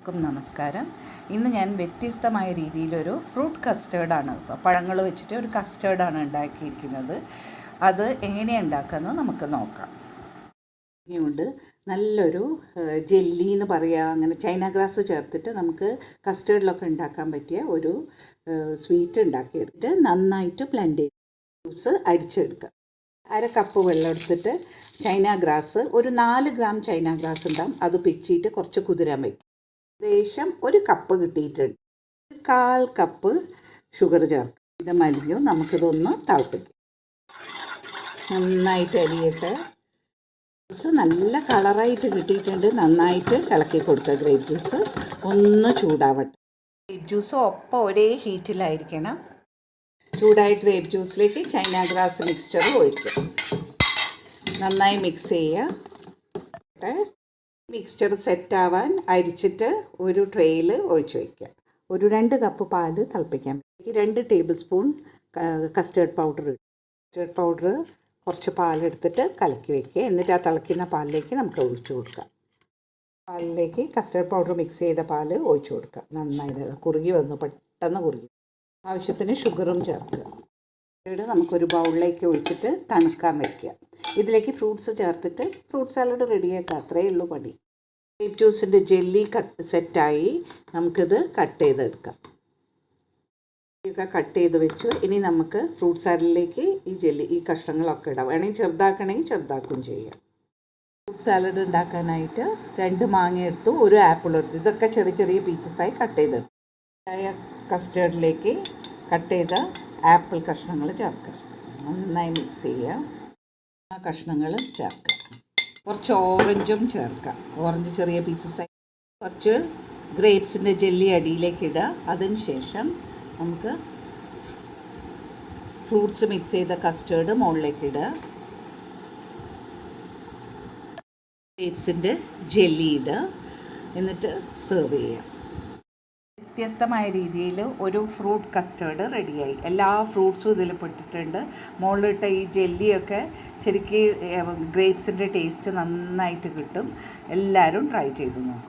എല്ലാവർക്കും നമസ്കാരം. ഇന്ന് ഞാൻ വ്യത്യസ്തമായ രീതിയിലൊരു ഫ്രൂട്ട് കസ്റ്റേർഡാണ് പഴങ്ങൾ വെച്ചിട്ട് ഒരു കസ്റ്റേർഡാണ് ഉണ്ടാക്കിയിരിക്കുന്നത്. അത് എങ്ങനെയാണ് ഉണ്ടാക്കുന്നത് നമുക്ക് നോക്കാം. ഇനിയുണ്ട് നല്ലൊരു ജെല്ലി എന്ന് പറയുക അങ്ങനെ ചൈന ഗ്രാസ് ചേർത്തിട്ട് നമുക്ക് കസ്റ്റേർഡിലൊക്കെ ഉണ്ടാക്കാൻ പറ്റിയ ഒരു സ്വീറ്റ് ഉണ്ടാക്കിയെടുത്തിട്ട് നന്നായിട്ട് ബ്ലെൻഡ് ചെയ്ത് ജ്യൂസ് അരിച്ചെടുക്കുക അര കപ്പ് വെള്ളം എടുത്തിട്ട് ചൈന ഗ്രാസ് ഒരു നാല് ഗ്രാം ചൈന ഗ്രാസ് ഉണ്ടാകും അത് പിച്ചിയിട്ട് കുറച്ച് കുതിരാൻ വയ്ക്കും. ഏകദേശം ഒരു കപ്പ് കിട്ടിയിട്ടുണ്ട്. കാൽ കപ്പ് ഷുഗർ ചേർക്കും. ഇത് മലിഞ്ഞു നമുക്കിതൊന്ന് തിളപ്പിക്കും. നന്നായിട്ട് അരിയട്ടെ ജ്യൂസ് നല്ല കളറായിട്ട് കിട്ടിയിട്ടുണ്ട്. നന്നായിട്ട് ഇളക്കി കൊടുക്കുക ഗ്രേപ്പ് ജ്യൂസ് ഒന്ന് ചൂടാവട്ടെ. ഗ്രേപ്പ് ജ്യൂസ് ഒപ്പം ഒരേ ഹീറ്റിലായിരിക്കണം ചൂടായ ഗ്രേപ്പ് ജ്യൂസിലേക്ക് ചൈന ഗ്രാസ് മിക്സ്ചർ ഒഴിക്കുക. നന്നായി മിക്സ് ചെയ്യുക. മിക്സ്ചർ സെറ്റാവാൻ അരിച്ചിട്ട് ഒരു ട്രേയിൽ ഒഴിച്ചു വയ്ക്കുക. ഒരു രണ്ട് കപ്പ് പാൽ തിളപ്പിക്കാം രണ്ട് ടേബിൾ സ്പൂൺ കസ്റ്റേർഡ് പൗഡർ ഇടും കസ്റ്റേർഡ് പൗഡർ കുറച്ച് പാലെടുത്തിട്ട് കലക്കി വെക്കുക എന്നിട്ട് ആ തിളയ്ക്കുന്ന പാലിലേക്ക് നമുക്ക് ഒഴിച്ചു കൊടുക്കാം. പാലിലേക്ക് കസ്റ്റേർഡ് പൗഡർ മിക്സ് ചെയ്ത പാൽ ഒഴിച്ചു കൊടുക്കുക. നന്നായി കുറുകി വന്നു പെട്ടെന്ന് കുറുകി ആവശ്യത്തിന് ഷുഗറും ചേർക്കുക. നമുക്കൊരു ബൗളിലേക്ക് ഒഴിച്ചിട്ട് തണുക്കാൻ വയ്ക്കുക. ഇതിലേക്ക് ഫ്രൂട്ട്സ് ചേർത്തിട്ട് ഫ്രൂട്ട് സാലഡ് റെഡിയാക്കുക അത്രയേ ഉള്ളൂ പണി. ഗ്രേപ്പ് ജ്യൂസിന്റെ ജെല്ലി കട്ട് സെറ്റായി നമുക്കിത് കട്ട് ചെയ്തെടുക്കാം. ഒക്കെ കട്ട് ചെയ്ത് വെച്ചു. ഇനി നമുക്ക് ഫ്രൂട്ട് സാലഡിലേക്ക് ഈ ജെല്ലി ഈ കഷ്ണങ്ങളൊക്കെ ഇടാം. വേണമെങ്കിൽ ചെറുതാക്കണമെങ്കിൽ ചെറുതാക്കുകയും ചെയ്യാം. ഫ്രൂട്ട് സാലഡ് ഉണ്ടാക്കാനായിട്ട് രണ്ട് മാങ്ങ എടുത്തു ഒരു ആപ്പിൾ എടുത്തു. ഇതൊക്കെ ചെറിയ ചെറിയ പീസസായി കട്ട് ചെയ്തെടുത്തു. കസ്റ്റേർഡിലേക്ക് കട്ട് ചെയ്ത ആപ്പിൾ കഷ്ണങ്ങൾ ചേർക്കുക. നന്നായി മിക്സ് ചെയ്യുക. ആ കഷ്ണങ്ങൾ ചേർക്കുക കുറച്ച് ഓറഞ്ചും ചേർക്കുക ഓറഞ്ച് ചെറിയ പീസസായി കുറച്ച് ഗ്രേപ്സിന്റെ ജെല്ലി അടിയിലേക്ക് ഇടുക അതിന് ശേഷം നമുക്ക് ഫ്രൂട്ട്സ് മിക്സ് ചെയ്ത കസ്റ്റേർഡ് മുകളിലേക്ക് ഇടുക ഗ്രേപ്സിന്റെ ജെല്ലി ഇടുക എന്നിട്ട് സെർവ് ചെയ്യുക വ്യത്യസ്തമായ രീതിയിൽ ഒരു ഫ്രൂട്ട് കസ്റ്റേർഡ് റെഡിയായി. എല്ലാ ഫ്രൂട്ട്സും ഇതിൽ പെട്ടിട്ടുണ്ട്. മുകളിലിട്ട ഈ ജെല്ലിയൊക്കെ ശരിക്കും ഗ്രേപ്സിന്റെ ടേസ്റ്റ് നന്നായിട്ട് കിട്ടും. എല്ലാവരും ട്രൈ ചെയ്ത് നോക്കും.